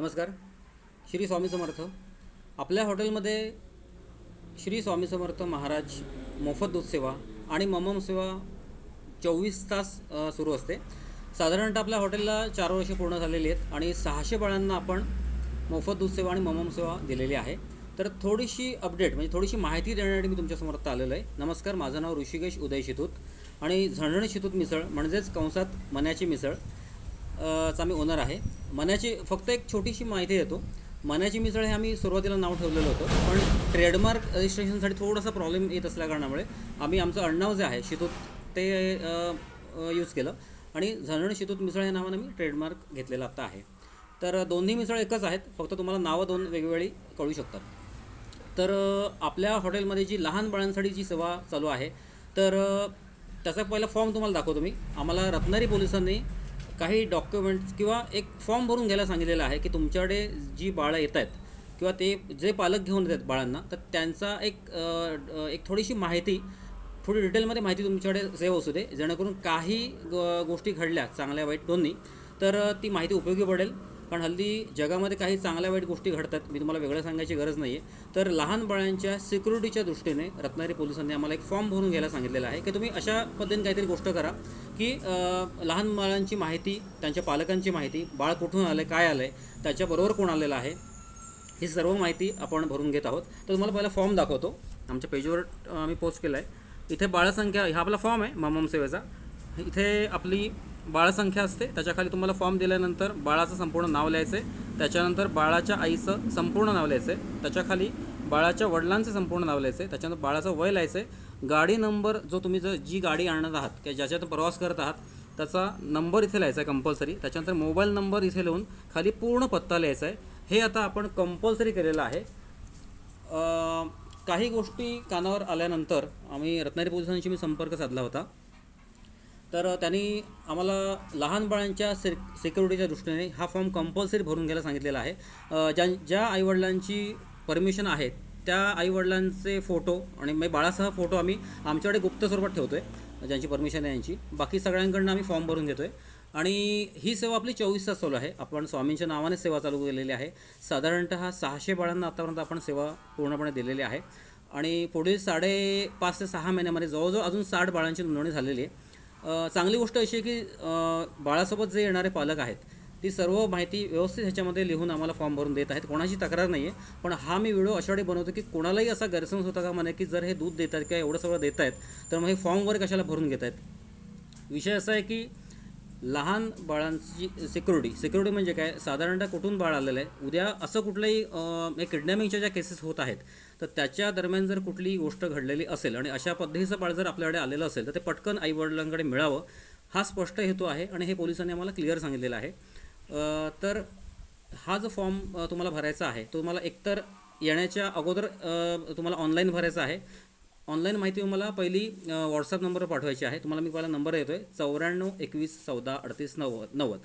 नमस्कार. श्री स्वामी समर्थ. आपल्या हॉटेलमध्ये श्री स्वामी समर्थ महाराज मोफत दूध सेवा आणि ममम सेवा चोवीस तास सुरू असते. साधारणतः आपल्या हॉटेलला चार वर्ष पूर्ण झालेली आहेत आणि सहाशे बाळांना आपण मोफत दूध सेवा आणि ममम सेवा दिलेली आहे. तर थोडीशी अपडेट म्हणजे थोडीशी माहिती देण्यासाठी मी तुमच्यासमोर आता आलेलो आहे. नमस्कार माझं नाव ऋषिकेश उदय शितूत आणि झणझण शितूत मिसळ म्हणजेच कंसात मन्याची मिसळ. चा मी ओनर आहे. मनाची फक्त एक छोटीशी माहिती देतो. मनाची मिसळ हे आम्ही सुरुवातीला नाव ठेवलेलं होतं पण ट्रेडमार्क रजिस्ट्रेशनसाठी थोडासा प्रॉब्लेम येत असल्याकारणामुळे आम्ही आमचं अण्णाव जे आहे शितूत ते यूज केलं. आणि झणण शितूत मिसळ या नावानं मी ट्रेडमार्क घेतलेला आता आहे. तर दोन्ही मिसळ एकच आहेत फक्त तुम्हाला नावं दोन वेगवेगळी कळू शकतात. तर आपल्या हॉटेलमध्ये जी लहान बाळांसाठी जी सेवा चालू आहे तर त्याचा पहिला फॉर्म तुम्हाला दाखवतो मी. आम्हाला रत्नारी पोलिसांनी काही डॉक्युमेंट्स किंवा एक फॉर्म भरून घ्यायला सांगितलेलं आहे की तुमच्याकडे जी बाळं येत आहेत किंवा ते जे पालक घेऊन येतात बाळांना तर त्यांचा एक एक थोडीशी माहिती थोडी डिटेलमध्ये माहिती तुमच्याकडे सेव्ह असू दे. जेणेकरून काही ग- गोष्टी घडल्या चांगल्या वाईट दोन्ही तर ती माहिती उपयोगी पडेल. कारण हल्ली जगामध्ये काही चांगल्या वाईट गोष्टी घडतात मी तुम्हाला वेगळं सांगायची गरज नाही आहे तर लहान बाळांच्या सिक्युरिटीच्या दृष्टीने रत्नागिरी पोलिसांनी आम्हाला एक फॉर्म भरून घ्यायला सांगितलेला आहे की तुम्ही अशा पद्धतीने काहीतरी गोष्ट करा की लहान बाळांची माहिती त्यांच्या पालकांची माहिती बाळ कुठून आलं काय आलं आहे त्याच्याबरोबर कोण आलेलं आहे ही सर्व माहिती आपण भरून घेत आहोत. तर तुम्हाला पहिला फॉर्म दाखवतो. आमच्या पेजवर आम्ही पोस्ट केला आहे इथे बाळसंख्या हा आपला फॉर्म आहे ममम सेवेचा. इथे आपली बाळसंख्या असते त्याच्याखाली तुम्हाला फॉर्म दिल्यानंतर बाळाचं संपूर्ण नाव लिहायचं आहे त्याच्यानंतर बाळाच्या आईचं संपूर्ण नाव लिहायचं आहे त्याच्याखाली बाळाच्या वडिलांचं संपूर्ण नाव लिहायचं आहे त्याच्यानंतर बाळाचं वय लिहायचं आहे गाडी नंबर जो तुम्ही जर जी गाडी आणत आहात किंवा ज्याच्यातून प्रवास करत आहात त्याचा नंबर इथे लिहायचा आहे कंपल्सरी त्याच्यानंतर मोबाईल नंबर इथे लिहून खाली पूर्ण पत्ता लिहायचा आहे हे आता आपण कंपल्सरी केलेलं आहे. काही गोष्टी कानावर आल्यानंतर आम्ही रत्नागिरी पोलिसांशी मी संपर्क साधला होता. तर त्यांनी आम्हाला लहान बाळांच्या से सिक्युरिटीच्या दृष्टीने हा फॉर्म कंपल्सरी भरून घ्यायला सांगितलेला आहे. ज्या ज्या आईवडिलांची परमिशन आहे त्या आईवडिलांचे फोटो आणि मग बाळासह फोटो आम्ही आमच्याकडे गुप्त स्वरूपात ठेवतो आहे ज्यांची परमिशन आहे यांची. बाकी सगळ्यांकडनं आम्ही फॉर्म भरून घेतो आहे आणि ही सेवा आपली चोवीस तास चालू आहे. आपण स्वामींच्या नावाने सेवा चालू केलेली आहे. साधारणतः सहाशे बाळांना आतापर्यंत आपण सेवा पूर्णपणे दिलेली आहे. आणि पुढील साडेपाच ते सहा महिन्यामध्ये जवळजवळ अजून साठ बाळांची नोंदणी झालेली आहे. चांगली गोष्ट अशी आहे की बाळासोबत जे येणारे पालक आहेत ती सर्व माहिती व्यवस्थित ह्याच्यामध्ये लिहून आम्हाला फॉर्म भरून देत आहेत. कोणाची तक्रार नाही आहे पण हा मी व्हिडिओ अशावेळी बनवतो की कोणालाही असा गैरसमज होता का म्हणे की जर हे दूध देत आहेत किंवा एवढं सगळं देत आहेत तर मग हे फॉर्मवर कशाला भरून घेत आहेत विषय असा आहे की लहान बाळांची सिक्युरिटी सिक्युरिटी म्हणजे काय? साधारणतः कुठून बाळ आलेलं आहे? उद्या असं कुठलंही अं, किडनॅपिंगच्या ज्या केसेस होत आहेत तर त्याच्या दरम्यान जर कुठली गोष्ट घडलेली असेल आणि अशा पद्धतीचं बाळ जर आपल्याकडे आलेलं असेल तर ते पटकन आईवडिलांकडे मिळावं हा स्पष्ट हेतू आहे आणि हे पोलिसांनी आम्हाला क्लिअर सांगितलेलं आहे. तर हा जो फॉर्म तुम्हाला भरायचा आहे तो तुम्हाला एकतर येण्याच्या अगोदर तुम्हाला ऑनलाईन भरायचा आहे. ऑनलाईन माहिती तुम्हाला पहिली व्हॉट्सअप नंबर पाठवायची आहे. तुम्हाला मी पहिला नंबर येतो आहे चौऱ्याण्णव एकवीस चौदा अडतीस नव्वद. नव्वद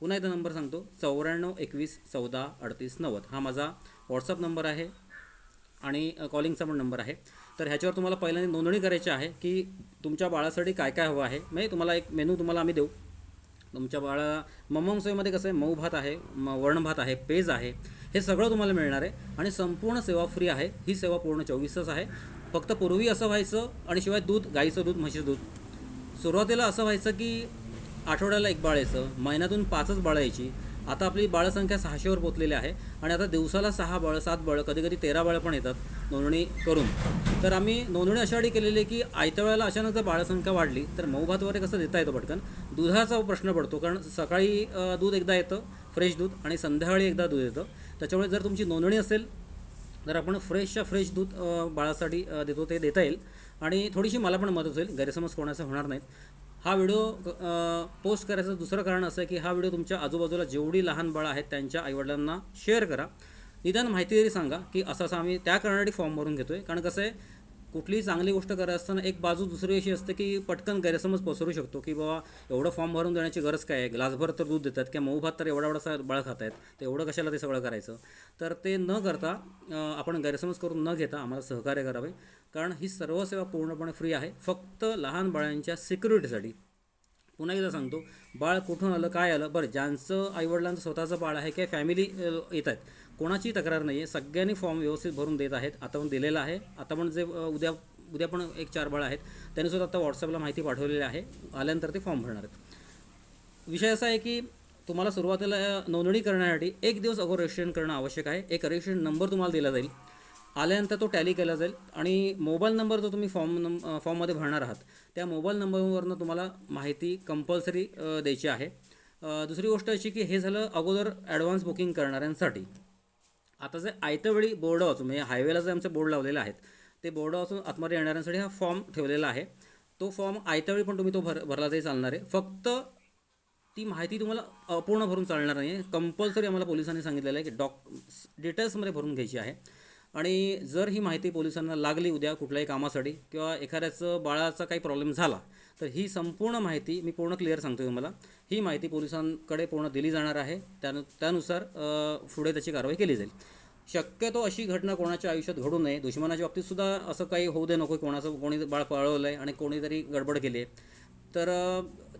पुन्हा एकदा नंबर सांगतो चौऱ्याण्णव एकवीस चौदा अडतीस नव्वद. हा माझा व्हॉट्सअप नंबर आहे. आणि कॉलिंगचा पण नंबर आहे. तर ह्याच्यावर तुम्हाला पहिल्यांदा नोंदणी करायची आहे की तुमच्या बाळासाठी काय काय हवं आहे. म्हणजे तुम्हाला एक मेनू तुम्हाला आम्ही देऊ. तुमच्या बाळा मम्मम सोयीमध्ये कसं आहे मऊ भात आहे म वरणभात आहे पेज आहे हे सगळं तुम्हाला मिळणार आहे. आणि संपूर्ण सेवा फ्री आहे. ही सेवा पूर्ण चोवीस तास आहे. फक्त पूर्वी असं व्हायचं आणि शिवाय दूध गाईचं दूध म्हशीचं दूध. सुरुवातीला असं व्हायचं की आठवड्याला एक बाळ यायचं महिन्यातून पाचच बाळं यायची. आता आपली बाळसंख्या सहाशेवर पोचलेली आहे आणि आता दिवसाला सहा बळ सात बळ कधी कधी तेरा बळ पण येतात नोंदणी करून. तर आम्ही नोंदणी अशासाठी केलेली आहे की आयत्या वेळेला अचानक जर बाळसंख्या वाढली तर मऊ भात वगैरे कसं देता येतं पटकन? दुधाचा प्रश्न पडतो कारण सकाळी दूध एकदा येतं फ्रेश दूध आणि संध्याकाळी एकदा दूध येतं. त्याच्यामुळे जर तुमची नोंदणी असेल तर आपण फ्रेशच्या फ्रेश दूध बाळासाठी देतो ते देता येईल. आणि थोडीशी मला पण मदत होईल गैरसमज कोणाचा होणार नाहीत. हा व्हिडिओ पोस्ट करायचं दुसरं कारण असं आहे की हा व्हिडिओ तुमच्या आजूबाजूला जेवढी लहान बाळं आहेत त्यांच्या आईवडिलांना शेअर करा. निदान माहिती तरी सांगा की असं असं आम्ही त्या कारणासाठी फॉर्म भरून घेतो आहे कारण कसं आहे कुठलीही चांगली गोष्ट करत असताना एक बाजू दुसरी अशी असते की पटकन गैरसमज पसरू शकतो की बाबा एवढं फॉर्म भरून देण्याची गरज काय आहे? ग्लासभर तर दूध देतात किंवा मऊ भात तर एवढा एवढा बाळ खात आहेत तर एवढं कशाला ते सगळं करायचं? तर ते न करता आपण गैरसमज करून न घेता आम्हाला सहकार्य करावे कारण ही सर्व सेवा पूर्णपणे फ्री आहे. फक्त लहान बाळांच्या सिक्युरिटीसाठी पुन्हा एकदा सांगतो बाळ कुठून आलं काय आलं? बरं ज्यांचं आईवडिलांचं स्वतःचं बाळ आहे किंवा फॅमिली येत आहेत कोणाची तक्रार नाही आहे सगळ्यांनी फॉर्म व्यवस्थित भरून देत आहेत. आता पण दिलेला आहे. आता पण जे उद्या उद्या पण एक चार बाळ आहेत. त्यांनी सुद्धा आता व्हॉट्सअपला माहिती पाठवलेली आहे. आल्यानंतर ते फॉर्म भरणार आहेत. विषय असा आहे की तुम्हाला सुरुवातीला नोंदणी करण्यासाठी एक दिवस अगोदर रजिस्ट्रेशन करणं आवश्यक आहे. एक रजिस्ट्रेशन नंबर तुम्हाला दिला जाईल. आल्यानंतर तो टॅली केला जाईल. आणि मोबाईल नंबर जो तुम्ही फॉर्म नं फॉर्ममध्ये भरणार आहात त्या मोबाईल नंबरवरनं तुम्हाला माहिती कंपल्सरी द्यायची आहे. दुसरी गोष्ट अशी की हे झालं अगोदर ॲडव्हान्स बुकिंग करणाऱ्यांसाठी. आता जे आयत्या बोर्ड वाचून म्हणजे हायवेला जे आमचे बोर्ड लावलेले आहेत ते बोर्ड वाचून आतमध्ये येणाऱ्यांसाठी हा फॉर्म ठेवलेला आहे. तो फॉर्म आयत्यावेळी पण तुम्ही तो भर भरला तरी चालणार आहे. फक्त ती माहिती तुम्हाला अपूर्ण भरून चालणार नाही. आहे कंपल्सरी आम्हाला पोलिसांनी सांगितलेलं आहे की डॉक डिटेल्समध्ये भरून घ्यायची आहे. आणि जर ही माहिती पोलिसांना लागली उद्या कुठल्याही कामासाठी किंवा एखाद्याचं बाळाचा काही प्रॉब्लेम झाला तर ही संपूर्ण माहिती मी पूर्ण क्लिअर सांगतो तुम्हाला. ही माहिती पोलिसांकडे पूर्ण दिली जाणार आहे. त्यानु त्यानुसार पुढे त्याची कारवाई केली जाईल. शक्यतो अशी घटना कोणाच्या आयुष्यात घडू नये. दुश्मनाच्या बाबतीत सुद्धा असं काही होऊ दे नको कोणाचं कोणी बाळ पळवलं आहे आणि कोणीतरी गडबड केली आहे. तर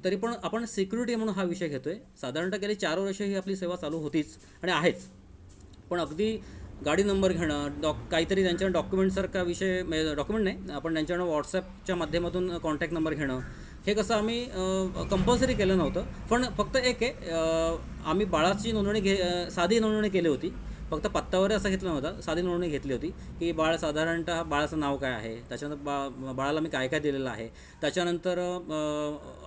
तरी पण आपण सिक्युरिटी म्हणून हा विषय घेतो आहे साधारणतः गेली चार वर्ष ही आपली सेवा चालू होतीच आणि आहेच. पण अगदी गाडी नंबर घेणं डॉक काहीतरी त्यांच्या डॉक्युमेंटसारखा विषय म्हणजे डॉक्युमेंट नाही आपण त्यांच्याकडं व्हॉट्सअपच्या माध्यमातून कॉन्टॅक्ट नंबर घेणं. हे कसं आम्ही कंपल्सरी केलं नव्हतं. पण फक्त एक आहे आम्ही बाळाची नोंदणी घे साधी नोंदणी केली होती. फक्त पत्तावर असं घेतलं नव्हतं. साधी नोंदणी घेतली होती की बाळ साधारणतः बाळाचं नाव काय आहे? त्याच्यानंतर बा बाळाला मी काय काय दिलेलं आहे? त्याच्यानंतर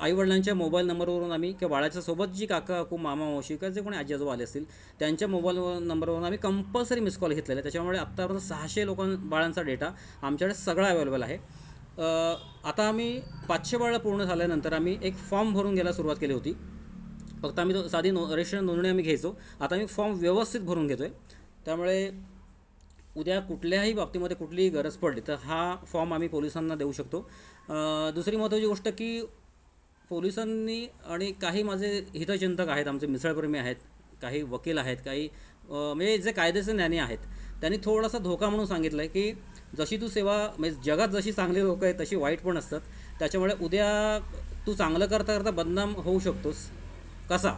आईवडिलांच्या मोबाईल नंबरवरून आम्ही किंवा बाळाच्या सोबत जी काका काकू मामा मावशी किंवा जे कोणी आजी आजोबा आले असतील त्यांच्या मोबाईल नंबरवरून आम्ही कंपल्सरी मिस कॉल घेतलेला. आहे त्याच्यामुळे आत्तापर्यंत सहाशे लोकां बाळांचा डेटा आमच्याकडे सगळा अवेलेबल आहे. आता आम्ही पाचशे बाळं पूर्ण झाल्यानंतर आम्ही एक फॉर्म भरून घ्यायला सुरुवात केली होती. फक्त आम्ही तो साधी नो रजिस्ट्रेशन नोंदणी आम्ही घ्यायचो. आता आम्ही फॉर्म व्यवस्थित भरून घेतो आहे त्यामुळे उद्या कुठल्याही बाबतीमध्ये कुठलीही गरज पडली तर हा फॉर्म आम्ही पोलिसांना देऊ शकतो. दुसरी महत्त्वाची गोष्ट की पोलिसांनी आणि काही माझे हितचिंतक आहेत आमचे मिसळप्रेमी आहेत काही वकील आहेत काही म्हणजे जे कायद्याचे ज्ञानी आहेत त्यांनी थोडासा धोका म्हणून सांगितलं आहे की जशी तू सेवा म्हणजे जगात जशी चांगली लोकं आहेत तशी वाईट पण असतात. त्याच्यामुळे उद्या तू चांगलं करता करता बदनाम होऊ शकतोस. कसा?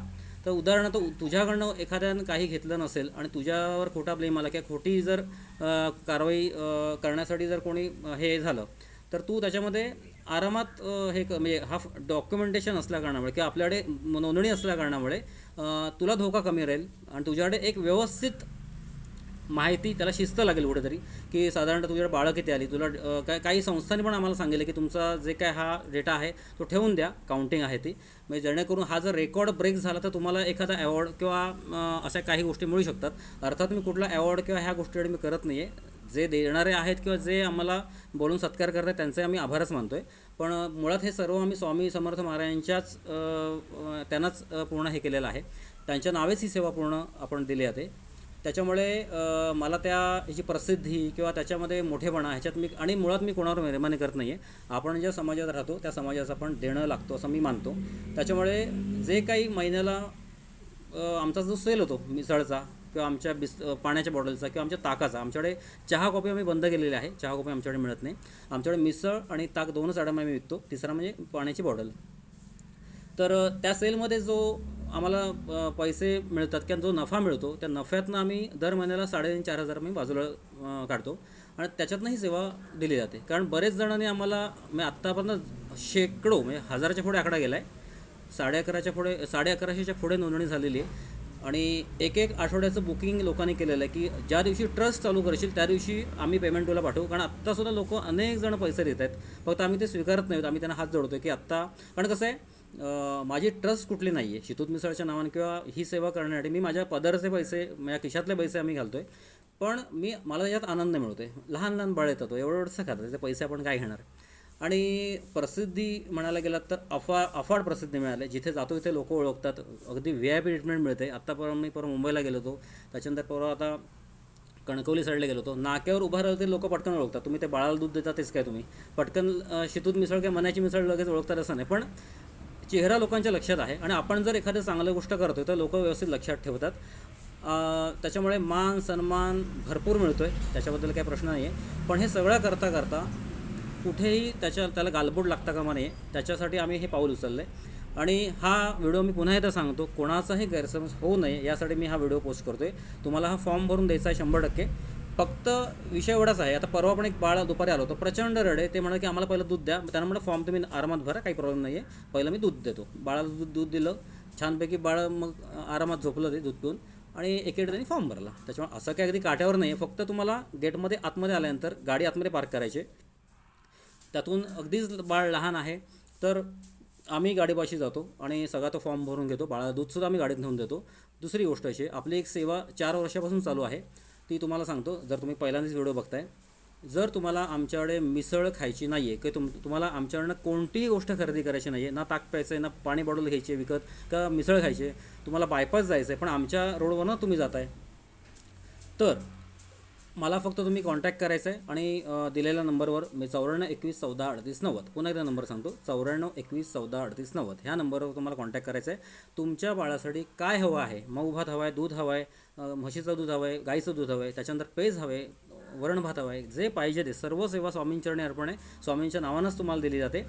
तर उदाहरणार्थ तुझ्याकडनं एखाद्यानं काही घेतलं नसेल आणि तुझ्यावर खोटा ब्लेम आला किंवा खोटी जर कारवाई करण्यासाठी जर कोणी हे झालं तर तू त्याच्यामध्ये आरामात हे क म्हणजे हा डॉक्युमेंटेशन असल्या कारणामुळे किंवा आपल्याकडे नोंदणी असल्या कारणामुळे तुला धोका कमी राहील आणि तुझ्याकडे एक व्यवस्थित माहिती त्याला शिस्त लागेल कुठेतरी की साधारणतः तुझ्याकडे बाळं किती आली. तुला अ, काय काही संस्थांनी पण आम्हाला सांगितलं की तुमचा जे काय हा डेटा आहे तो ठेवून द्या काउंटिंग आहे ती. म्हणजे जेणेकरून हा जर रेकॉर्ड ब्रेक झाला तर तुम्हाला एखादा अवॉर्ड किंवा अशा काही गोष्टी मिळू शकतात. अर्थात मी कुठला अवॉर्ड किंवा ह्या गोष्टीकडे मी करत नाही आहे जे देणारे आहेत किंवा जे आम्हाला बोलून सत्कार करतात त्यांचे आम्ही आभारच मानतो आहे पण मुळात हे सर्व आम्ही स्वामी समर्थ महाराजांच्याच त्यांनाच पूर्ण हे केलेलं आहे. त्यांच्या नावेच ही सेवा पूर्ण आपण दिली जाते त्याच्यामुळे मला त्या ह्याची प्रसिद्धी किंवा त्याच्यामध्ये मोठेपणा ह्याच्यात मी आणि मुळात मी कोणावर मेहरबानी करत नाही आहे आपण ज्या समाजात राहतो त्या समाजाचं आपण देणं लागतो असं मी मानतो. त्याच्यामुळे जे काही महिन्याला आमचा जो सेल होतो मिसळचा किंवा आमच्या बिस पाण्याच्या बॉटलचा किंवा आमच्या ताकाचा आमच्याकडे चहा कॉफी आम्ही बंद केलेली आहे. चहा कॉफी आमच्याकडे मिळत नाही. आमच्याकडे मिसळ आणि ताक दोनच आयटम आम्ही विकतो. तिसरा म्हणजे पाण्याची बॉटल. तर त्या सेलमध्ये जो आम्हाला पैसे मिळतात किंवा जो नफा मिळतो त्या नफ्यातनं आम्ही दर महिन्याला साडेतीन चार हजार आम्ही बाजूला काढतो. आणि त्याच्यातनं ही सेवा दिली जाते. कारण बरेच जणांनी आम्हाला मी आत्तापर्यंत शेकडो म्हणजे हजाराच्या पुढे आकडा गेला आहे साडे अकराच्या पुढे साडे अकराशेच्या पुढे नोंदणी झालेली आहे. आणि एक एक आठवड्याचं बुकिंग लोकांनी केलेलं आहे की ज्या दिवशी ट्रस्ट चालू करशील त्या दिवशी आम्ही पेमेंट तुला पाठवू. कारण आत्तासुद्धा लोक अनेक जण पैसे देत आहेत फक्त आम्ही ते स्वीकारत नाहीत. आम्ही त्यांना हात जोडतो की आत्ता कारण कसं आहे माझी ट्रस्ट कुठली नाही आहे शितूत मिसळच्या नावाने किंवा ही सेवा करण्यासाठी मी माझ्या पदरचे पैसे माझ्या खिशातले पैसे आम्ही घालतो आहे पण मी मला यात आनंद मिळतो आहे लहान लहान बाळ येतात एवढं एवढंसं खातं त्याचे पैसे आपण काय घेणार? आणि प्रसिद्धी म्हणायला गेलात तर अफा अफाट प्रसिद्धी मिळाली. जिथे जातो तिथे लोक ओळखतात. अगदी व्ही आय पी ट्रीटमेंट मिळते. आत्ता परवा मी परवा मुंबईला गेलो होतो. त्याच्यानंतर परवा आता कणकवली साईडला गेलो होतो. नाक्यावर उभा राहिलं ते लोक पटकन ओळखतात. तुम्ही ते बाळाला दूध देता तेच काय तुम्ही? पटकन शितूत मिसळ किंवा मनाची मिसळ लगेच ओळखतात असं नाही. पण चेहरा लोकांच्या लक्षात आहे. आणि आपण जर एखादं चांगलं गोष्ट करतोय तर लोक व्यवस्थित लक्षात ठेवतात. त्याच्यामुळे मान सन्मान भरपूर मिळतो आहे त्याच्याबद्दल काही प्रश्न नाही आहे पण हे सगळं करता करता कुठेही त्याच्या त्याला गालबोट लागता कामा नये. त्याच्यासाठी आम्ही हे पाऊल उचललं आहे आणि हा व्हिडिओ मी पुन्हा एकदा सांगतो कोणाचाही गैरसमज होऊ नये यासाठी मी हा व्हिडिओ पोस्ट करतो आहे तुम्हाला हा फॉर्म भरून द्यायचा आहे शंभर टक्के. फक्त विषय एवढाच आहे. आता परवा पण एक बाळ दुपारी आलो होतो. प्रचंड रडे. ते म्हणाले की आम्हाला पहिलं दूध द्या. त्यांना म्हणलं फॉर्म तुम्ही आरामात भरा काही प्रॉब्लेम नाही आहे पहिलं मी दूध देतो. बाळाला दूध दूध दिलं. छानपैकी बाळ मग आरामात झोपलं ते दूध पिऊन. आणि एकेकडे त्यांनी फॉर्म भरला. त्याच्यामुळे असं काही अगदी काठ्यावर नाही आहे फक्त तुम्हाला गेटमध्ये आतमध्ये आल्यानंतर गाडी आतमध्ये पार्क करायची. त्यातून अगदीच बाळ लहान आहे. तर आम्ही गाडीपाशी जातो आणि सगळा तो फॉर्म भरून घेतो. बाळा दूधसुद्धा आम्ही गाडीत नेऊन देतो. दुसरी गोष्ट अशी आपली एक सेवा चार वर्षापासून चालू आहे. ती तुम्हाला सांगतो जर तुम्ही पहिल्यांदाच व्हिडिओ बघताय. जर तुम्हाला आमच्याकडे मिसळ खायची नाही आहे की तुम तुम्हाला आमच्याकडनं कोणतीही गोष्ट खरेदी करायची नाही आहे ना ताक प्यायचं आहे ना पाणी बॉटल घ्यायची आहे विकत का मिसळ खायची आहे तुम्हाला बायपास जायचं आहे पण आमच्या रोडवरनं तुम्ही जाताय. तर मला फक्त तुम्ही कॉन्टॅक्ट करायचं आहे आणि दिलेल्या नंबरवर मी चौऱ्याण्णव एकवीस चौदा अडतीस नव्वद पुन्हा एकदा नंबर सांगतो चौऱ्याण्णव एकवीस चौदा अडतीस नव्वद ह्या नंबरवर तुम्हाला कॉन्टॅक्ट करायचं आहे तुमच्या बाळासाठी काय हवं आहे? मऊ भात हवा आहे दूध हवं आहे म्हशीचं दूध हवं आहे गाईचं दूध हवं आहे त्याच्यानंतर पेज हवे वरण भात हवं आहे जे पाहिजे ते सर्व सेवा स्वामींचरणी अर्पण आहे स्वामींच्या नावानंच तुम्हाला दिली जाते.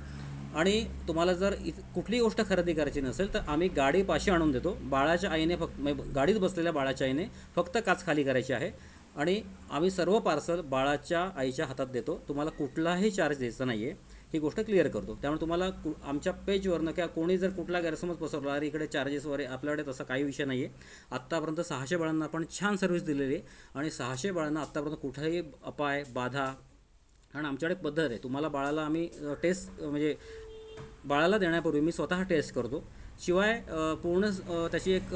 आणि तुम्हाला जर इ कुठलीही गोष्ट खरेदी करायची नसेल तर आम्ही गाडी पाशी आणून देतो. बाळाच्या आईने फक्त गाडीत बसलेल्या बाळाच्या आईने फक्त काच खाली करायची आहे. आणि आम्ही सर्व पार्सल बाळाच्या आईच्या हातात देतो. तुम्हाला कुठलाही चार्ज द्यायचा नाही आहे ही गोष्ट क्लिअर करतो. त्यामुळे तुम्हाला कु आमच्या पेजवरनं किंवा कोणी जर कुठला गैरसमज पसरला अरे इकडे चार्जेस वगैरे आपल्याकडे तसा काही विषय नाही आहे आत्तापर्यंत सहाशे बाळांना आपण छान सर्व्हिस दिलेली आहे. आणि सहाशे बाळांना आत्तापर्यंत कुठलाही अपाय बाधा कारण आमच्याकडे पद्धत आहे. तुम्हाला बाळाला आम्ही टेस्ट म्हणजे बाळाला देण्यापूर्वी मी स्वतः टेस्ट करतो. शिवाय पूर्ण त्याची एक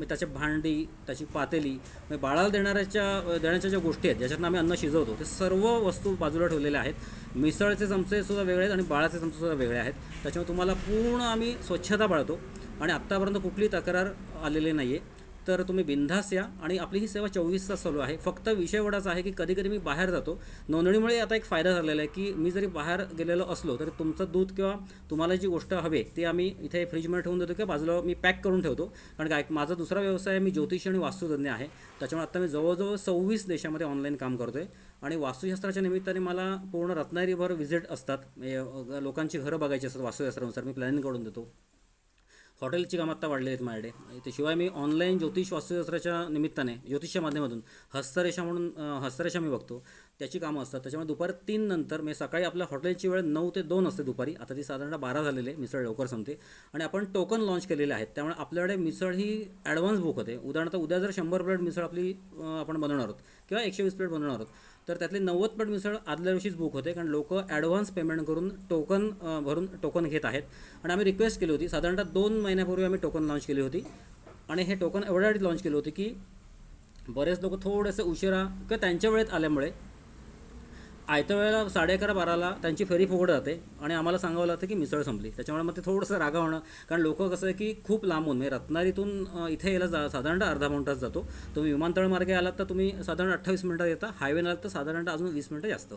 त्याचे भांडी त्याची पातेली म्हणजे बाळाला देणाऱ्याच्या देण्याच्या ज्या गोष्टी आहेत ज्याच्यातनं आम्ही अन्न शिजवतो ते सर्व वस्तू बाजूला ठेवलेल्या आहेत. मिसळचे चमचे सुद्धा वेगळे आहेत आणि बाळाचे चमचे सुद्धा वेगळे आहेत. त्याच्यामुळे तुम्हाला पूर्ण आम्ही स्वच्छता पाळतो आणि आत्तापर्यंत कुठली तक्रार आलेली नाही आहे तर तुम्ही बिनधास या. आणि आपली ही सेवा चोवीस तास चालू आहे. फक्त विषय एवढाच आहे की कधी कधी मी बाहेर जातो. नोंदणीमुळे आता एक फायदा झालेला आहे की मी जरी बाहेर गेलेलो असलो तरी तुमचं दूध किंवा तुम्हाला जी गोष्ट हवी आहे ती आम्ही इथे फ्रीजमध्ये ठेवून देतो किंवा बाजूला मी पॅक करून ठेवतो. कारण काय माझा दुसरा व्यवसाय मी ज्योतिषी आणि वास्तुतज्ञ आहे. त्याच्यामुळे आता मी जवळजवळ सव्वीस देशामध्ये ऑनलाईन काम करतो आहे आणि वास्तुशास्त्राच्या निमित्ताने मला पूर्ण रत्नागिरीभर व्हिजिट असतात. म्हणजे, लोकांची घरं बघायची असतात वास्तुशास्त्रानुसार मी प्लॅनिंग करून देतो. हॉटेलची कामं आत्ता वाढलेली आहेत माझ्याकडे. शिवाय मी ऑनलाईन ज्योतिष वास्तुशास्त्राच्या निमित्ताने ज्योतिषच्या माध्यमातून हस्तरेषा म्हणून हस्तरेषा मी बघतो. त्याची कामं असतात. त्याच्यामुळे दुपारी तीन नंतर मी सकाळी आपल्या हॉटेलची वेळ नऊ ते दोन असते दुपारी. आता ती साधारणतः बारा झालेली आहे मिसळ लवकर संपते. आणि आपण टोकन लॉन्च केलेले आहेत. त्यामुळे आपल्याकडे मिसळ ही ॲडव्हान्स बुक होते. उदाहरणार्थ उद्या जर शंभर प्लेट मिसळ आपली आपण बनवणार आहोत किंवा एकशे वीस प्लेट बनवणार आहोत. तर त्यातली नव्वद पट मिसळ आदल्या दिवशीच बुक होते कारण लोक ॲडव्हान्स पेमेंट करून टोकन भरून टोकन घेत आहेत. आणि आम्ही रिक्वेस्ट केली होती साधारणतः दोन महिन्यापूर्वी आम्ही टोकन लाँच केली होती. आणि हे टोकन एवढ्यासाठी लाँच केली होती की बरेच लोक थोडेसे उशिरा किंवा त्यांच्या वेळेत आल्यामुळे आयत्या वेळेला साडे अकरा बाराला त्यांची फेरी फुकट जाते आणि आम्हाला सांगावं लागतं की मिसळ संपली. त्याच्यामुळे मग ते थोडंसं रागा होणं कारण लोक कसं आहे की खूप लांबून म्हणजे रत्नागिरीतून इथे यायला जा साधारणतः अर्धा पाऊण तास जातो. तुम्ही विमानतळ मार्गे आलात तर तुम्ही साधारण अठ्ठावीस मिनटात येता. हायवेने आलात तर साधारणतः अजून वीस मिनटं जास्त.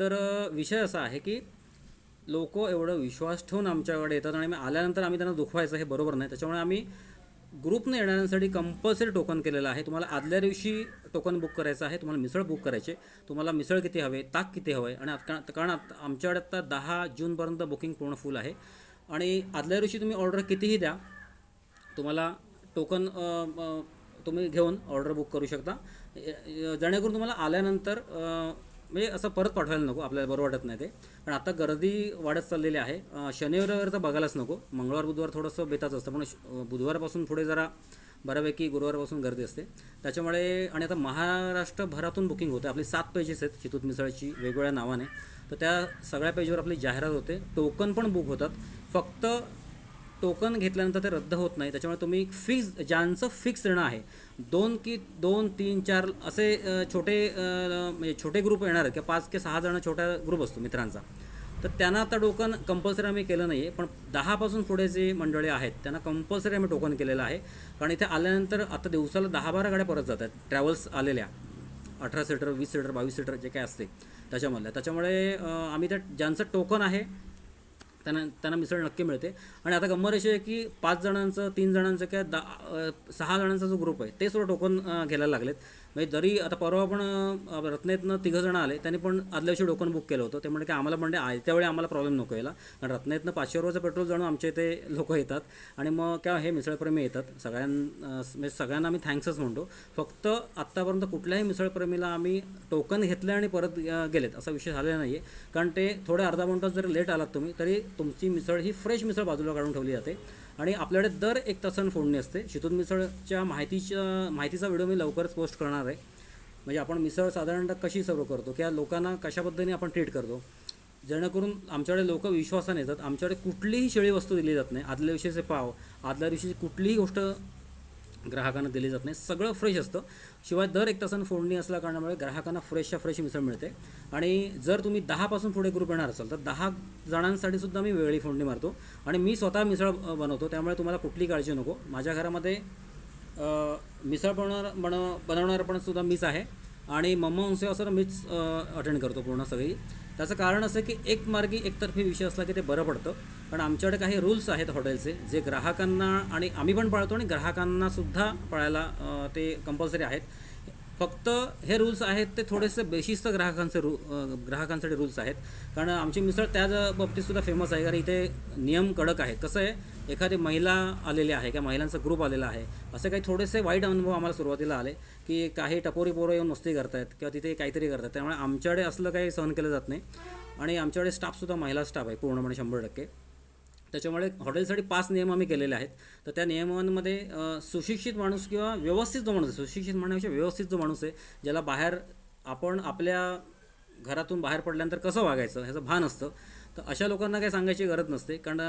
तर विषय असा आहे की लोक एवढं विश्वास ठेवून आमच्याकडे येतात आणि आल्यानंतर आम्ही त्यांना दुखवायचं हे बरोबर नाही. त्याच्यामुळे आम्ही ग्रुपने येणाऱ्यांसाठी कंपल्सरी टोकन केलेलं आहे. तुम्हाला आदल्या दिवशी टोकन बुक करायचं आहे. तुम्हाला मिसळ बुक करायचे. तुम्हाला मिसळ किती हवे ताक किती हवे? आणि आता- कारण आमच्याकडे आता दहा जूनपर्यंत बुकिंग पूर्ण फुल आहे. आणि आदल्या दिवशी तुम्ही ऑर्डर कितीही द्या तुम्हाला टोकन तुम्ही घेऊन ऑर्डर बुक करू शकता. जेणेकरून तुम्हाला आल्यानंतर म्हणजे असं परत पाठवायला नको आपल्याला बरं वाटत नाही ते. पण आता गर्दी वाढत चाललेली आहे. शनिवार रविवार तर बघायलाच नको. मंगळवार बुधवार थोडंसं बेताच असतं. पण श- बुधवारपासून पुढे जरा बऱ्यापैकी गुरुवारपासून गर्दी असते. त्याच्यामुळे आणि आता महाराष्ट्रभरातून बुकिंग होते आपली सात पेजेस आहेत चितूत मिसळची वेगवेगळ्या नावाने. तर त्या सगळ्या पेजवर आपली जाहिरात होते. टोकन पण बुक होतात. फक्त टोकन घेतल्यानंतर ते रद्द होत नाही. त्याच्यामुळे तुम्ही फिक्स ज्यांचं फिक्स येणं आहे दोन की दोन तीन चार असे छोटे म्हणजे छोटे ग्रुप येणार आहेत किंवा पाच की सहा जण छोटा ग्रुप असतो मित्रांचा. तर त्यांना आता टोकन कंपल्सरी आम्ही केलं नाही आहे पण दहापासून पुढे जे मंडळी आहेत त्यांना कंपल्सरी आम्ही टोकन केलेलं आहे. कारण इथे आल्यानंतर आता दिवसाला दहा बारा गाड्या परत जातात ट्रॅव्हल्स आलेल्या. अठरा सीटर वीस सीटर बावीस सीटर जे काय असते त्याच्यामधल्या. त्याच्यामुळे आम्ही त्या ज्यांचं टोकन आहे त्यांना त्यांना मिसळ नक्की मिळते. आणि आता गंमत अशी आहे की पाच जणांचं तीन जणांचं किंवा दा सहा जणांचा जो ग्रुप आहे ते सुद्धा टोकन घ्यायला लागलेत. म्हणजे जरी आता परवा पण रत्नेतनं तिघं जण आले त्यांनी पण आदल्या दिवशी टोकन बुक केलं होतं. ते म्हणजे की आम्हाला म्हणजे आयत्या वेळी आम्हाला प्रॉब्लेम नको यायला. कारण रत्नेतनं पाचशे रुपयाचं पेट्रोल जाणून आमच्या इथे लोक येतात. आणि मग काय हे मिसळप्रेमी येतात. सगळ्यां म्हणजे सगळ्यांना आम्ही थँक्सच म्हणतो. फक्त आत्तापर्यंत कुठल्याही मिसळप्रेमीला आम्ही टोकन घेतलं आणि परत गेलेत. असा विषय झालेला नाही आहे कारण ते थोडे अर्धा पाऊण तास जरी लेट आलात तुम्ही तरी तुमची मिसळ ही फ्रेश मिसळ बाजूला काढून ठेवली जाते. आणि आपल्याकडे दर एक तासानं फोडणी असते. शितून मिसळच्या माहितीच्या माहितीचा व्हिडिओ मी लवकरच पोस्ट करणार आहे. म्हणजे आपण मिसळ साधारणतः कशी सर्व करतो किंवा लोकांना कशा पद्धतीने आपण ट्रीट करतो. जेणेकरून आमच्याकडे लोक विश्वासाने येतात. आमच्याकडे कुठलीही शेळी वस्तू दिली जात नाही. आदल्या दिवशीचे पाव आदल्या दिवशीची कुठलीही गोष्ट ग्राहकांना दिली जात नाही. सगळं फ्रेश असतं. शिवाय दर एक तासानं फोडणी असल्या कारणामुळे ग्राहकांना फ्रेशच्या फ्रेश मिसळ मिळते. आणि जर तुम्ही दहापासून पुढे ग्रुप येणार असाल तर दहा जणांसाठी सुद्धा मी वेगळी फोडणी मारतो. आणि मी स्वतः मिसळ बनवतो. त्यामुळे तुम्हाला कुठली काळजी नको. माझ्या घरामध्ये मिसळ बनवणार बनव बनवणार पण सुद्धा मीच आहे. आणि मम्मा उंसे असं मीच अटेंड करतो पूर्ण सगळी. त्याचं कारण असं की एक मार्गी एकतर्फी विषय असला की ते बरं पडतं. पण आमच्याकडे काही रूल्स आहेत हॉटेलचे जे ग्राहकांना आणि आम्ही पण पाळतो आणि ग्राहकांनासुद्धा पाळायला ते कंपल्सरी आहेत. फक्त हे रूल्स आहेत ते थोडेसे बेशिस्त ग्राहकांचे रू ग्राहकांसाठी रूल्स आहेत. कारण आमची मिसळ त्या बाबतीतसुद्धा फेमस आहे. कारण इथे नियम कडक आहे कसं आहे एखादी महिला आलेली आहे किंवा महिलांचा ग्रुप आलेला आहे असे काही थोडेसे वाईट अनुभव आम्हाला सुरुवातीला आले की काही टपोरी पोरं येऊन मस्ती करतायत किंवा तिथे काहीतरी करतात त्यामुळे आमच्याकडे असलं काही सहन केलं जात नाही. आणि आमच्याकडे स्टाफसुद्धा महिला स्टाफ आहे पूर्णपणे म्हणजे शंभर टक्के. त्याच्यामुळे हॉटेलसाठी पाच नियम आम्ही केलेले आहेत. तर त्या नियमांमध्ये सुशिक्षित माणूस किंवा व्यवस्थित जो माणूस आहे सुशिक्षित म्हणण्यापेक्षा व्यवस्थित जो माणूस आहे ज्याला बाहेर आपण आपल्या घरातून बाहेर पडल्यानंतर कसं वागायचं ह्याचं भान असतं. तर अशा लोकांना काही सांगायची गरज नसते. कारण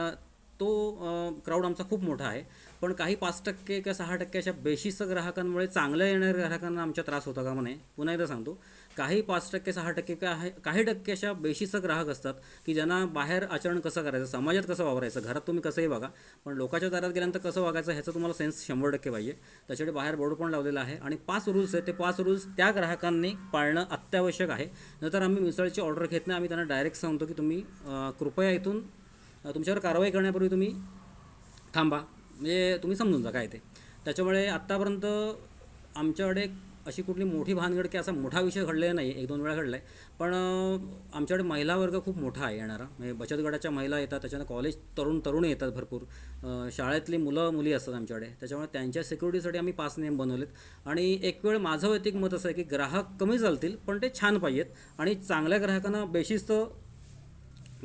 तो क्राऊड आमचा खूप मोठा आहे. पण काही पाच टक्के किंवा सहा टक्के अशा बेशिस्त ग्राहकांमुळे चांगल्या येणाऱ्या ग्राहकांना आमच्या त्रास होता का म्हणे? पुन्हा एकदा सांगतो. काही पाच टक्के सहा टक्के काही काही टक्के अशा बेशिस्त ग्राहक असतात की ज्यांना बाहेर आचरण कसं करायचं समाजात कसं वावरायचं घरात तुम्ही कसंही बघा पण लोकांच्या दारात गेल्यानंतर कसं वागायचं ह्याचं तुम्हाला सेन्स शंभर टक्के पाहिजे. त्याच्यासाठी बाहेर बोर्ड पण लावलेला आहे आणि पाच रूल्स आहेत. ते पाच रूल्स त्या ग्राहकांनी पाळणं अत्यावश्यक आहे. नंतर आम्ही मिसळची ऑर्डर घेत नाही. आम्ही त्यांना डायरेक्ट सांगतो की तुम्ही कृपया इथून तुमच्यावर कारवाई करण्यापूर्वी तुम्ही थांबा. म्हणजे तुम्ही समजून जा काय ते. त्याच्यामुळे आत्तापर्यंत आमच्याकडे अशी कुठली मोठी भानगड की असा मोठा विषय घडलेला नाही. एक दोन वेळा घडला आहे पण आमच्याकडे महिला वर्ग खूप मोठा आहे येणारा. म्हणजे बचत गटाच्या महिला येतात त्याच्यानं कॉलेज तरुण तरुणी येतात भरपूर. शाळेतली मुलं मुली असतात आमच्याकडे. त्याच्यामुळे त्यांच्या सिक्युरिटीसाठी आम्ही पाच नियम बनवलेत. आणि एक वेळ माझं वैयक्तिक मत असं आहे की ग्राहक कमी चालतील पण ते छान पाहिजेत. आणि चांगल्या ग्राहकांना बेशिस्त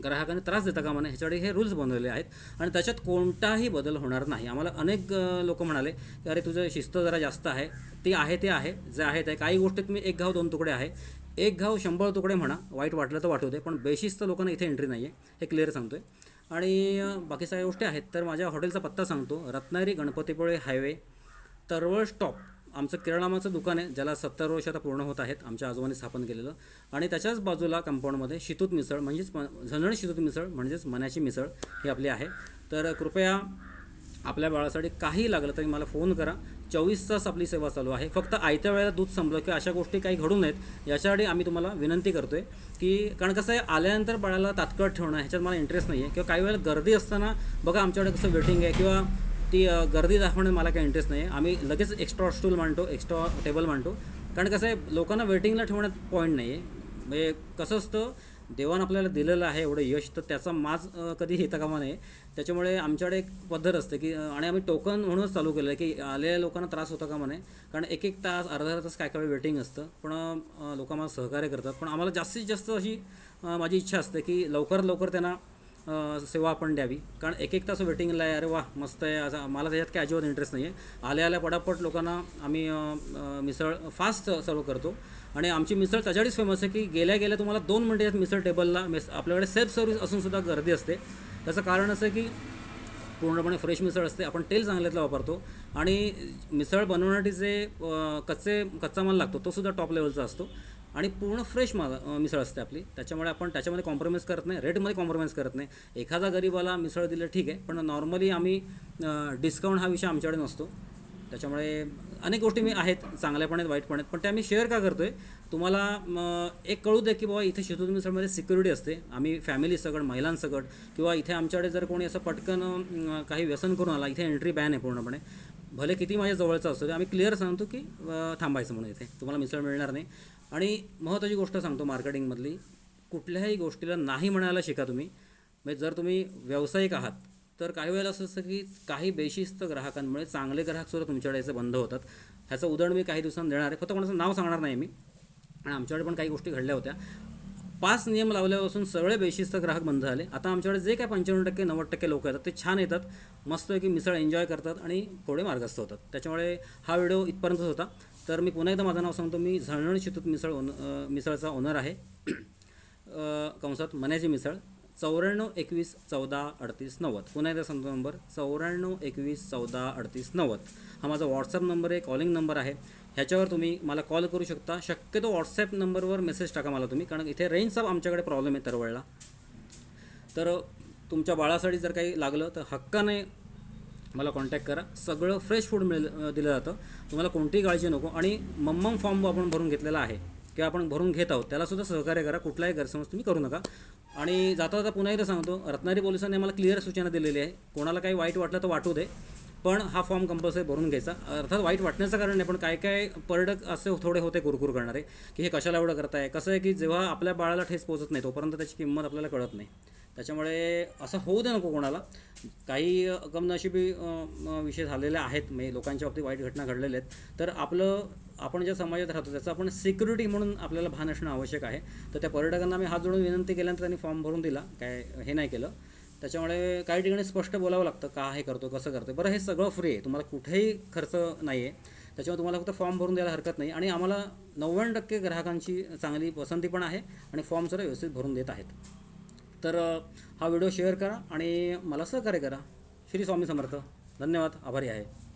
ग्राहकांना त्रास देता का म्हणा ह्याच्याकडे हे रूल्स बनवलेले आहेत. आणि त्याच्यात कोणताही बदल होणार नाही. आम्हाला अनेक लोक म्हणाले की अरे तुझं शिस्त जरा जास्त आहे. ती आहे ते आहे. जे आहे ते काही गोष्टीत मी एक घाव दोन तुकडे आहे. एक घाव शंभर तुकडे म्हणा वाईट वाटलं तर वाटू दे पण बेशिस्त लोकांना इथे एंट्री नाही आहे हे क्लिअर सांगतो आहे आणि बाकी सगळ्या गोष्टी आहेत. तर माझ्या हॉटेलचा पत्ता सांगतो. रत्नागिरी गणपतीपुळे हायवे तरवळ स्टॉप आमचं किराणामाचं दुकान आहे ज्याला सत्तर वर्ष आता पूर्ण होत आहेत आमच्या आजोबांनी स्थापन केलेलं. आणि त्याच्याच बाजूला कंपाऊंडमध्ये शितूत मिसळ म्हणजेच म- झणझण शितूत मिसळ म्हणजेच मनाची मिसळ ही आपली आहे. तर कृपया आपल्या बाळासाठी काही लागलं तरी मला फोन करा. चोवीस तास आपली सेवा चालू आहे. फक्त आयत्या वेळेला दूध संपलं किंवा अशा गोष्टी काही घडू नयेत याच्यासाठी आम्ही तुम्हाला विनंती करतो आहे की कारण कसं आहे आल्यानंतर बाळाला तात्काळ ठेवणं ह्याच्यात मला इंटरेस्ट नाही आहे किंवा काही वेळेला गर्दी असताना बघा आमच्याकडे कसं वेटिंग आहे किंवा ती गर्दी दाखवण्यात मला काही इंटरेस्ट नाही आम्ही लगेच एक्स्ट्रा स्टूल मांडतो एक्स्ट्रा टेबल मांडतो. कारण कसं आहे लोकांना वेटिंगला ठेवण्यात पॉईंट नाही आहे म्हणजे कसं असतं देवानं आपल्याला दिलेलं आहे एवढं यश तर त्याचा माज कधी येता कामा नये. त्याच्यामुळे आमच्याकडे एक पद्धत असते की आणि आम्ही टोकन म्हणूनच चालू केलं आहे की आलेल्या लोकांना त्रास होता कामा नये. कारण एक एक तास अर्धा अर्धा तास काय काय वेटिंग असतं. पण लोक आम्हाला सहकार्य करतात. पण आम्हाला जास्तीत जास्त अशी माझी इच्छा असते की लवकरात लवकर त्यांना सेवा आपण द्यावी. कारण एक एक तास वेटिंगला आहे अरे वा मस्त आहे असं मला त्याच्यात काय अजिबात इंटरेस्ट नाही आहे आल्या आल्या पटापट लोकांना आम्ही मिसळ फास्ट सर्व करतो. आणि आमची मिसळ त्याच्यासाठीच फेमस आहे की गेल्या गेल्या तुम्हाला दोन मिनटात मिसळ टेबलला मिस आपल्याकडे सेल्फ सर्व्हिस असून सुद्धा गर्दी असते. त्याचं कारण असं की पूर्णपणे फ्रेश मिसळ असते आपण तेल चांगल्यातलं वापरतो. आणि मिसळ बनवण्यासाठी जे कच्चे कच्चा माल लागतो तो सुद्धा टॉप लेवलचा असतो. आणि पूर्ण फ्रेश मा मिसळ असते आपली. त्याच्यामुळे आपण त्याच्यामध्ये कॉम्प्रोमाइज करत नाही. रेटमध्ये कॉम्प्रोमाइज करत नाही. एखादा गरीबाला मिसळ दिलं ठीक आहे पण नॉर्मली आम्ही डिस्काउंट हा विषय आमच्याकडे नसतो. त्याच्यामुळे अनेक गोष्टी मी आहेत चांगल्या पण आहेत वाईट पण आहेत पण त्या आम्ही शेअर का करतो आहे तुम्हाला एक कळू दे की बाबा इथे शेतूत मिसळमध्ये सिक्युरिटी असते. आम्ही फॅमिलीसकट महिलांसकट किंवा इथे आमच्याकडे जर कोणी असं पटकन काही व्यसन करून आला इथे एंट्री बॅन आहे पूर्णपणे भले किती माझ्या जवळचा असतो ते आम्ही क्लिअर सांगतो की थांबायचं म्हणून इथे. तुम्हाला मिसळ मिळणार नाही. आणि महत्त्वाची गोष्ट सांगतो मार्केटिंगमधली कुठल्याही गोष्टीला नाही म्हणायला शिका तुम्ही. म्हणजे जर तुम्ही व्यावसायिक आहात तर काही वेळेला असं असतं की काही बेशिस्त ग्राहकांमुळे चांगले ग्राहकसुद्धा तुमच्याकडे यायचं बंद होतात. ह्याचं उदाहरण मी काही दिवसांनी देणार आहे. फक्त कोणाचं नाव सांगणार नाही मी. आणि आमच्याकडे पण काही गोष्टी घडल्या होत्या. पाच नियम लावल्यापासून सगळे बेशिस्त ग्राहक बंद झाले. आता आमच्याकडे जे काय पंच्याण्णव टक्के नव्वद टक्के लोक येतात ते छान येतात. मस्तपैकी मिसळ एन्जॉय करतात आणि थोडे मार्गस्थ होतात. त्याच्यामुळे हा व्हिडिओ इथपर्यंतच होता. तर मी पुन्हा एकदा माझं नाव सांगतो. मी झळणळ शितूत मिसळ ओन मिसळचा ओनर आहे. कंसात मन्याची मिसळ चौऱ्याण्णव एकवीस चौदा अडतीस नव्वद. पुन्हा एकदा सांगतो नंबर. चौऱ्याण्णव एकवीस चौदा अडतीस नव्वद. हा माझा व्हॉट्सअप नंबर आहे कॉलिंग नंबर आहे. ह्याच्यावर तुम्ही मला कॉल करू शकता. शक्यतो व्हॉट्सअप नंबरवर मेसेज टाका मला तुम्ही कारण इथे रेंजचा आमच्याकडे प्रॉब्लेम आहे तरवळला तर तुमच्या बाळासाठी जर काही लागलं तर हक्काने मला कॉन्टॅक्ट करा. सगळं फ्रेश फूड मिळ दिलं जातं. तुम्हाला कोणतीही काळजी नको. आणि मम्मम फॉर्म आपण भरून घेतलेला आहे किंवा आपण भरून घेत आहोत त्यालासुद्धा सहकार्य करा. कुठलाही गैरसमज तुम्ही करू नका. आणि जाता जाता पुन्हा एकदा सांगतो रत्नागिरी पोलिसांनी आम्हाला क्लिअर सूचना दिलेली आहे. कोणाला काही वाईट वाटलं तर वाटू दे पण हा फॉर्म कंपल्सरी भरून घ्यायचा. अर्थात वाईट वाटण्याचं कारण नाही पण काय काय पर्यटक असे थोडे होते कुरकुर करणारे की हे कशाला एवढं करताय? कसं आहे की जेव्हा आपल्या बाळाला ठेस पोहोचत नाही तोपर्यंत त्याची किंमत आपल्याला कळत नाही. त्याच्यामुळे असं होऊ दे नको कोणाला. काही कमनशिबी विषय झालेले आहेत. म्हणजे लोकांच्या बाबतीत वाईट घटना घडलेल्या आहेत. तर आपलं आपण ज्या समाजात राहतो त्याचं आपण सिक्युरिटी म्हणून आपल्याला भान असणं आवश्यक आहे. तर त्या पर्यटकांना मी हात जोडून विनंती केल्यानंतर त्यांनी फॉर्म भरून दिला. काय हे नाही केलं. त्याच्यामुळे काही ठिकाणी स्पष्ट बोलावं लागतं. का हे करतो कसं करतो बरं हे सगळं फ्री आहे. तुम्हाला कुठेही खर्च नाही आहे त्याच्यामुळे तुम्हाला फक्त फॉर्म भरून द्यायला हरकत नाही. आणि आम्हाला नव्याण्णव टक्के ग्राहकांची चांगली पसंती पण आहे. आणि फॉर्म सुद्धा व्यवस्थित भरून देत आहेत. तर हा व्हिडिओ शेअर करा आणि मला सहकार्य करा. श्री स्वामी समर्थ. धन्यवाद. आभारी आहे.